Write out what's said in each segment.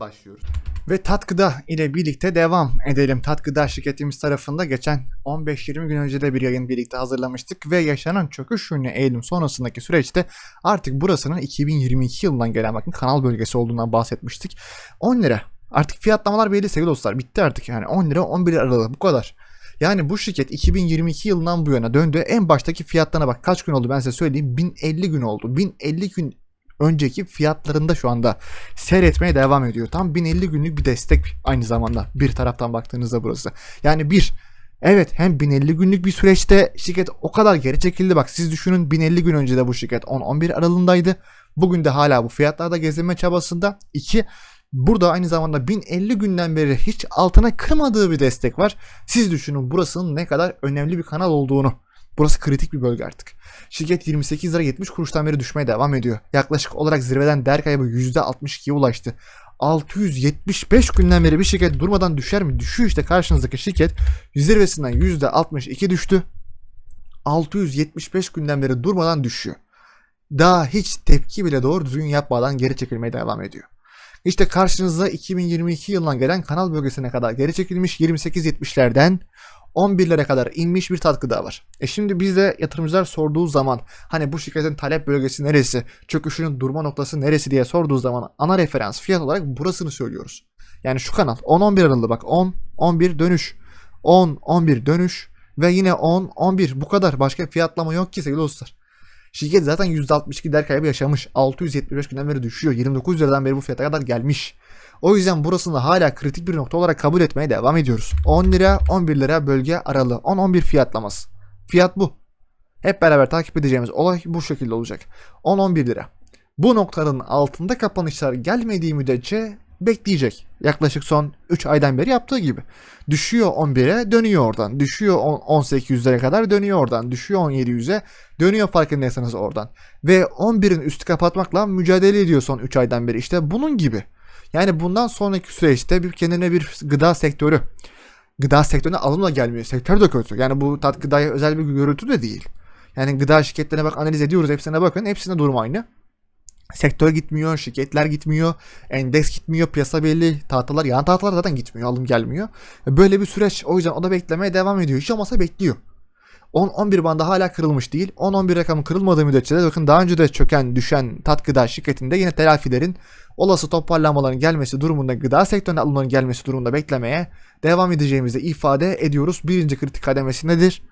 başlıyoruz. Ve Tatkıda ile birlikte devam edelim. Tatkıda şirketimiz tarafında geçen 15-20 gün önce de bir yayın birlikte hazırlamıştık ve yaşanan çöküş ürünü Eylül sonrasındaki süreçte artık burasının 2022 yılından gelen bakın kanal bölgesi olduğundan bahsetmiştik. 10 lira. Artık fiyatlamalar belli sevgili dostlar. Bitti artık yani 10 lira 11 lira aralığı bu kadar. Yani bu şirket 2022 yılından bu yana döndü. En baştaki fiyatlarına bak kaç gün oldu ben size söyleyeyim. 1050 gün oldu. 1050 gün önceki fiyatlarında şu anda seyretmeye devam ediyor. Tam 1050 günlük bir destek aynı zamanda bir taraftan baktığınızda burası. Yani bir Evet hem 1050 günlük bir süreçte şirket o kadar geri çekildi. Bak siz düşünün 1050 gün önce de bu şirket 10-11 aralığındaydı. Bugün de hala bu fiyatlarda gezinme çabasında. İki Burada aynı zamanda 1050 günden beri hiç altına kırmadığı bir destek var. Siz düşünün burasının ne kadar önemli bir kanal olduğunu. Burası kritik bir bölge artık. Şirket 28 lira 70 kuruştan beri düşmeye devam ediyor. Yaklaşık olarak zirveden değer kaybı %62'ye ulaştı. 675 günden beri bir şirket durmadan düşer mi? Düşüyor işte karşınızdaki şirket zirvesinden %62 düştü. 675 günden beri durmadan düşüyor. Daha hiç tepki bile doğru düzgün yapmadan geri çekilmeye devam ediyor. İşte karşınızda 2022 yılından gelen kanal bölgesine kadar geri çekilmiş 28-70'lerden 11'lere kadar inmiş bir katkı daha var. E şimdi bizde yatırımcılar sorduğu zaman hani bu şirketin talep bölgesi neresi, çöküşünün durma noktası neresi diye sorduğu zaman ana referans fiyat olarak burasını söylüyoruz. Yani şu kanal 10-11 aralığı bak 10-11 dönüş, 10-11 dönüş ve yine 10-11 bu kadar başka fiyatlama yok ki sevgili dostlar. Şirket zaten %62 değer kaybı yaşamış. 675 günden beri düşüyor. 29 liradan beri bu fiyata kadar gelmiş. O yüzden burasını hala kritik bir nokta olarak kabul etmeye devam ediyoruz. 10 lira 11 lira bölge aralığı 10-11 fiyatlaması. Fiyat bu. Hep beraber takip edeceğimiz olay bu şekilde olacak. 10-11 lira. Bu noktanın altında kapanışlar gelmediği müddetçe bekleyecek. Yaklaşık son 3 aydan beri yaptığı gibi. Düşüyor 11'e dönüyor oradan. Düşüyor 1800'lere kadar dönüyor oradan. Düşüyor 1700'e dönüyor farkındaysanız oradan. Ve 11'in üstü kapatmakla mücadele ediyor son 3 aydan beri. İşte bunun gibi. Yani bundan sonraki süreçte bir kendine bir gıda sektörü gıda sektörüne alımla gelmiyor. Sektör de kötü. Yani bu tat gıdaya özel bir görüntü de değil. Yani gıda şirketlerine bak analiz ediyoruz. Hepsine bakın. Hepsinde durum aynı. Sektör gitmiyor, şirketler gitmiyor, endeks gitmiyor, piyasa belli, tahtalar, yan tahtalar zaten gitmiyor, alım gelmiyor. Böyle bir süreç. O yüzden o da beklemeye devam ediyor. Hiç olmazsa bekliyor. 10-11 bandı hala kırılmış değil. 10-11 rakamı kırılmadığı müddetçe de bakın daha önce de çöken, düşen tat gıda şirketinde yine telafilerin olası toparlanmaların gelmesi durumunda gıda sektörüne alımların gelmesi durumunda beklemeye devam edeceğimizi ifade ediyoruz. Birinci kritik kademesi nedir?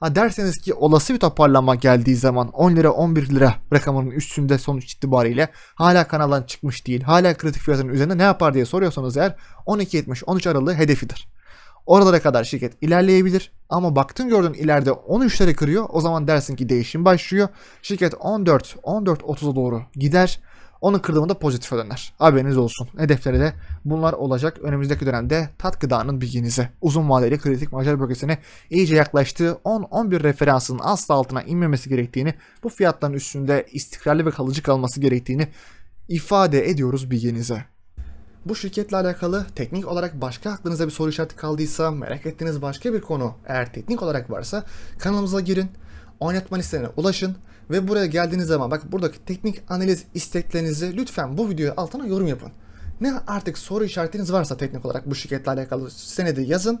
Ha derseniz ki olası bir toparlanma geldiği zaman 10 lira 11 lira rakamının üstünde sonuç itibariyle hala kanaldan çıkmış değil. Hala kritik fiyatının üzerinde ne yapar diye soruyorsanız eğer 12.70-13 aralığı hedefidir. Oralara kadar şirket ilerleyebilir ama baktın gördün ileride 13'leri kırıyor o zaman dersin ki değişim başlıyor. Şirket 14 14.30'a doğru gider. Onu kırdığında pozitife döner. Haberiniz olsun. Hedefleri de bunlar olacak. Önümüzdeki dönemde tat gıdanın bilginize uzun vadeli kritik marjal bölgesine iyice yaklaştığı 10-11 referansının asla altına inmemesi gerektiğini, bu fiyatların üstünde istikrarlı ve kalıcı kalması gerektiğini ifade ediyoruz bilginize. Bu şirketle alakalı teknik olarak başka aklınıza bir soru işareti kaldıysa, merak ettiğiniz başka bir konu eğer teknik olarak varsa kanalımıza girin, oynatma listelerine ulaşın ve buraya geldiğiniz zaman bak buradaki teknik analiz isteklerinizi lütfen bu videoya altına yorum yapın. Ne artık soru işaretiniz varsa teknik olarak bu şirketle alakalı senedi yazın